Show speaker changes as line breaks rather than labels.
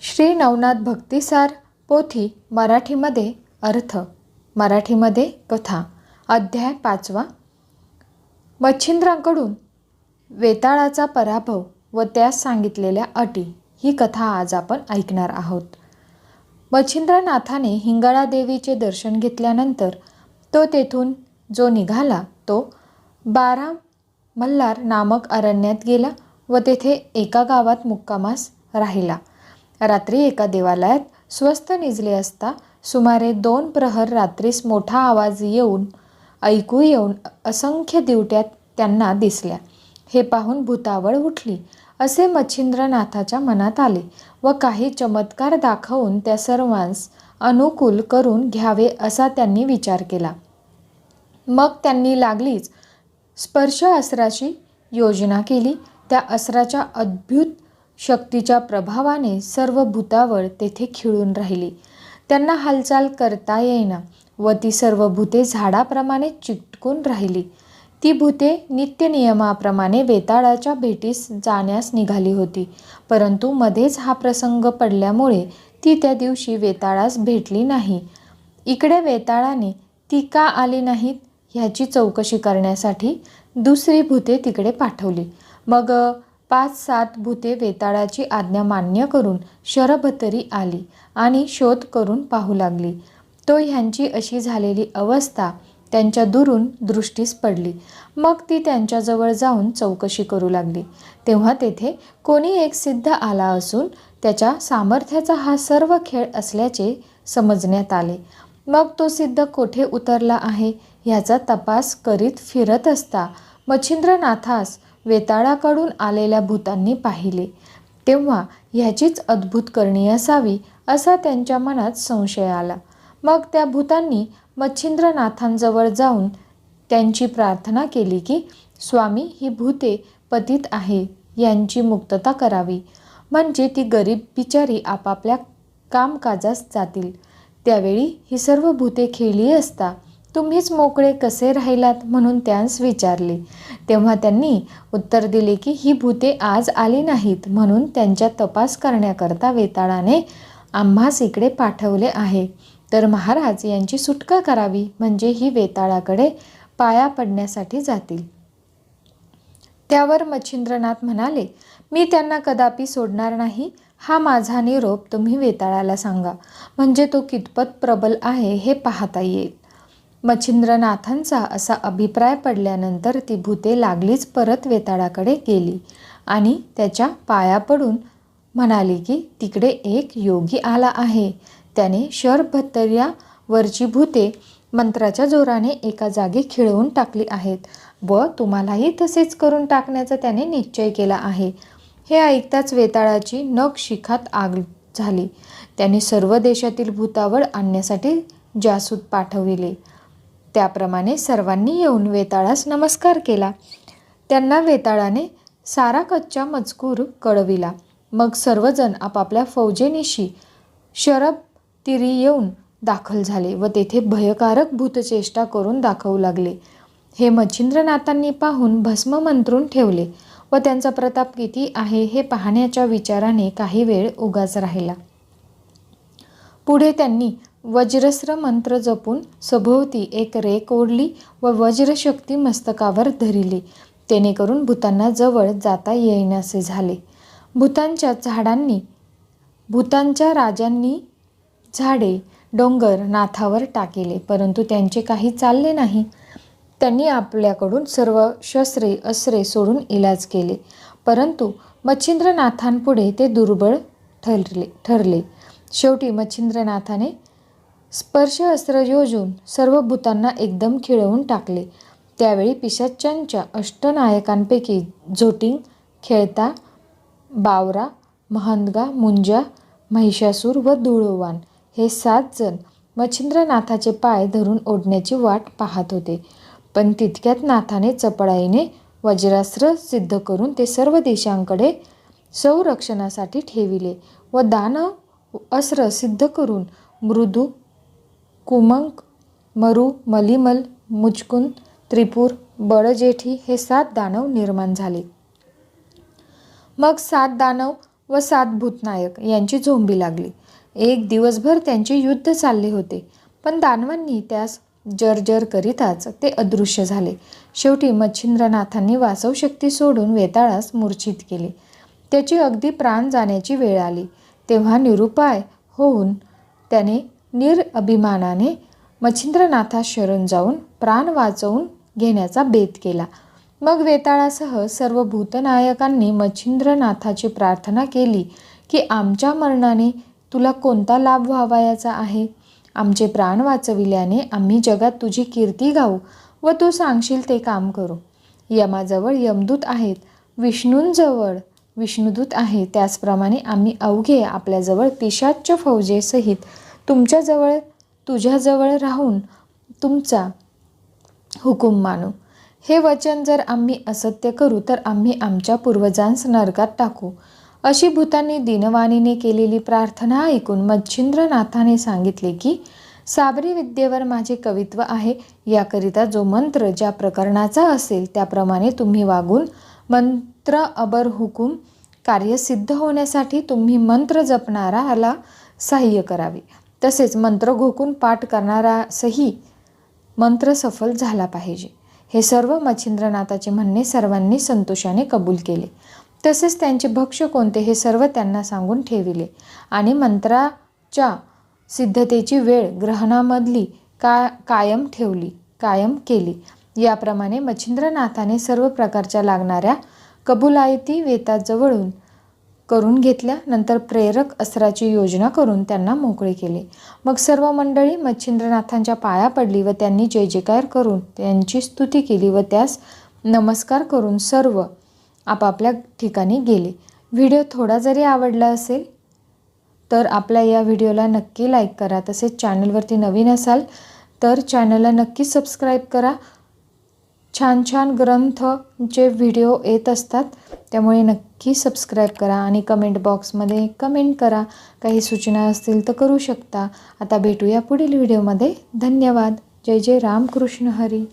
श्री नवनाथ भक्तिसार पोथी मराठीमध्ये अर्थ मराठीमध्ये कथा अध्याय पाचवा. मच्छिंद्रांकडून वेताळाचा पराभव व त्यास सांगितलेल्या अटी ही कथा आज आपण ऐकणार आहोत. मच्छिंद्रनाथाने हिंगळा देवीचे दर्शन घेतल्यानंतर तो तेथून जो निघाला तो बारा मल्हार नामक अरण्यात गेला व तेथे एका गावात मुक्कामास राहिला. रात्री एका देवालयात स्वस्त निजले असता सुमारे दोन प्रहर रात्रीस मोठा आवाज येऊन ऐकू येऊन असंख्य दिवट्या त्यांना दिसल्या. हे पाहून भूतावळ उठली. असे मच्छिंद्रनाथाच्या मनात आले व काही चमत्कार दाखवून त्या सर्वांस अनुकूल करून घ्यावे असा त्यांनी विचार केला. मग त्यांनी लागलीच स्पर्श अस्त्राची योजना केली. त्या अस्त्राच्या अद्भुत शक्तीच्या प्रभावाने सर्व भूतावळ तेथे खिळून राहिली. त्यांना हालचाल करता येईना व ती सर्व भूते झाडाप्रमाणे चिटकून राहिली. ती भूते नित्यनियमाप्रमाणे वेताळाच्या भेटीस जाण्यास निघाली होती. परंतु मध्येच हा प्रसंग पडल्यामुळे ती त्या दिवशी वेताळास भेटली नाही. इकडे वेताळाने ती का आली नाहीत ह्याची चौकशी करण्यासाठी दुसरी भूते तिकडे पाठवली. मग पाच सात भूते वेताळाची आज्ञा मान्य करून शरभतरी आली आणि शोध करून पाहू लागली. तो ह्यांची अशी झालेली अवस्था त्यांच्या दुरून दृष्टीस पडली. मग ती त्यांच्याजवळ जाऊन चौकशी करू लागली. तेव्हा तेथे कोणी एक सिद्ध आला असून त्याच्या सामर्थ्याचा हा सर्व खेळ असल्याचे समजण्यात आले. मग तो सिद्ध कोठे उतरला आहे? ह्याचा तपास करीत फिरत असता. मच्छिंद्रनाथास वेताळाकडून आलेल्या भूतांनी पाहिले. तेव्हा ह्याचीच अद्भुत करणी असावी असा त्यांच्या मनात संशय आला. मग त्या भूतांनी मच्छिंद्रनाथांजवळ जाऊन त्यांची प्रार्थना केली की स्वामी ही भूते पतित आहे यांची मुक्तता करावी. म्हणजे ती गरीब बिचारी आपापल्या कामकाजास जातील. त्यावेळी ही सर्व भूते खेळली असता तुम्हीच मोकळे कसे राहिलात म्हणून त्यांस विचारले. तेव्हा त्यांनी उत्तर दिले की ही भूते आज आली नाहीत म्हणून त्यांच्या तपास करण्याकरता वेताळाने आम्हास इकडे पाठवले आहे. तर महाराज यांची सुटका करावी म्हणजे ही वेताळाकडे पाया पडण्यासाठी जातील. त्यावर मच्छिंद्रनाथ म्हणाले मी त्यांना कदापि सोडणार नाही. हा माझा निरोप तुम्ही वेताळाला सांगा. म्हणजे तो कितपत प्रबल आहे हे पाहता येईल. मच्छिंद्रनाथांचा असा अभिप्राय पडल्यानंतर ती भूते लागलीच परत वेताळाकडे गेली आणि त्याच्या पाया पडून म्हणाली की तिकडे एक योगी आला आहे. त्याने शरभत्तर्यावरची भूते मंत्राच्या जोराने एका जागी खिळवून टाकली आहेत. व तुम्हालाही तसेच करून टाकण्याचा त्याने निश्चय केला आहे. हे ऐकताच वेताळाची नख शिखात आग झाली. त्याने सर्व देशातील भूतावळ आणण्यासाठी जासूद पाठविले. त्याप्रमाणे सर्वांनी येऊन वेताळास नमस्कार केला. त्यांना वेताळाने सारा कच्चा मजकूर कळविला. मग सर्वजण आपापल्या फौजेनिशी शरब तिरी येऊन दाखल झाले व तेथे भयकारक भूतचेष्टा करून दाखवू लागले. हे मच्छिंद्रनाथांनी पाहून भस्म मंत्रून ठेवले व त्यांचा प्रताप किती आहे हे पाहण्याच्या विचाराने काही वेळ उगाच राहिला. पुढे त्यांनी वज्रस्र मंत्र जपून सभोवती एक रेक ओढली व वज्रशक्ती मस्तकावर धरिली. जेणेकरून भूतांना जवळ जाता येईनासे झाले. भूतांच्या झाडांनी भूतांच्या राजांनी झाडे डोंगर नाथावर टाकेले परंतु त्यांचे काही चालले नाही. त्यांनी आपल्याकडून सर्व शस्त्रे अस्त्रे सोडून इलाज केले परंतु मच्छिंद्रनाथांपुढे ते दुर्बळ ठरले ठरले. शेवटी मच्छिंद्रनाथाने स्पर्श अस्त्र योजून सर्व भूतांना एकदम खिळवून टाकले. त्यावेळी पिशाच्यांच्या अष्टनायकांपैकी झोटिंग खेळता बावरा महंदगा मुंजा महिषासूर व धुळोवान हे सात जण मच्छिंद्रनाथाचे पाय धरून ओढण्याची वाट पाहत होते. पण तितक्यात नाथाने चपळाईने वज्रास्त्र सिद्ध करून ते सर्व देशांकडे संरक्षणासाठी ठेविले व दानव अस्त्र सिद्ध करून मृदू कुमंक मरु मलिमल मुचकुंद त्रिपूर बळजेठी हे सात दानव निर्माण झाले. मग सात दानव व सात भूतनायक यांची झोंबी लागली. एक दिवसभर त्यांचे युद्ध चालले होते पण दानवांनी त्यास जर्जर करीताच ते अदृश्य झाले. शेवटी मच्छिंद्रनाथांनी वासवशक्ती सोडून वेताळास मूर्छित केले. त्याची अगदी प्राण जाण्याची वेळ आली. तेव्हा निरुपाय होऊन त्याने निरअभिमानाने मच्छिंद्रनाथास शरण जाऊन प्राण वाचवून घेण्याचा बेत केला. मग वेताळासह सर्व भूतनायकांनी मच्छिंद्रनाथाची प्रार्थना केली की आमच्या मरणाने तुला कोणता लाभ व्हावायाचा आहे? आमचे प्राण वाचविल्याने आम्ही जगात तुझी कीर्ती गाऊ व तू सांगशील ते काम करू. यमाजवळ यमदूत आहेत विष्णूंजवळ विष्णुदूत आहे त्याचप्रमाणे आम्ही अवघे आपल्याजवळ पिशाच्च फौजेसहित तुमच्याजवळ तुझ्याजवळ राहून तुमचा हुकूम मानू. हे वचन जर आम्ही असत्य करू तर आम्ही आमच्या पूर्वजांस नरकात टाकू. अशी भूतांनी दिनवाणीने केलेली प्रार्थना ऐकून मच्छिंद्रनाथाने सांगितले की साबरी विद्येवर माझे कवित्व आहे. याकरिता जो मंत्र ज्या प्रकरणाचा असेल त्याप्रमाणे तुम्ही वागून मंत्र अबर हुकूम कार्य सिद्ध होण्यासाठी तुम्ही मंत्र जपणाराला सहाय्य करावे. तसेच मंत्र घोकून पाठ करणारासही मंत्र सफल झाला पाहिजे. हे सर्व मच्छिंद्रनाथाचे म्हणणे सर्वांनी संतोषाने कबूल केले. तसेच त्यांचे भक्ष कोणते हे सर्व त्यांना सांगून ठेविले. आणि मंत्राच्या सिद्धतेची वेळ ग्रहणामधली का कायम ठेवली कायम केली. याप्रमाणे मच्छिंद्रनाथाने सर्व प्रकारच्या लागणाऱ्या कबुलायती वेताजवळून करून घेतल्या नंतर प्रेरक अस्त्राची योजना करून त्यांना मोकळे केले. मग सर्व मंडळी मच्छिंद्रनाथांच्या पाया पडली व त्यांनी जय जयकार करून त्यांची स्तुती केली व त्यास नमस्कार करून सर्व आपापल्या ठिकाणी गेले. व्हिडिओ थोडा जरी आवडला असेल तर आपल्या या व्हिडिओला नक्की लाईक करा. तसेच चॅनलवरती नवीन असाल तर चॅनलला नक्की सबस्क्राईब करा. छान छान ग्रंथचे व्हिडिओ येत असतात त्यामुळे नक्की सबस्क्राईब करा आणि कमेंट बॉक्समध्ये कमेंट करा. काही सूचना असतील तर करू शकता. आता भेटूया पुढील व्हिडिओमध्ये धन्यवाद. जय जय रामकृष्ण हरी.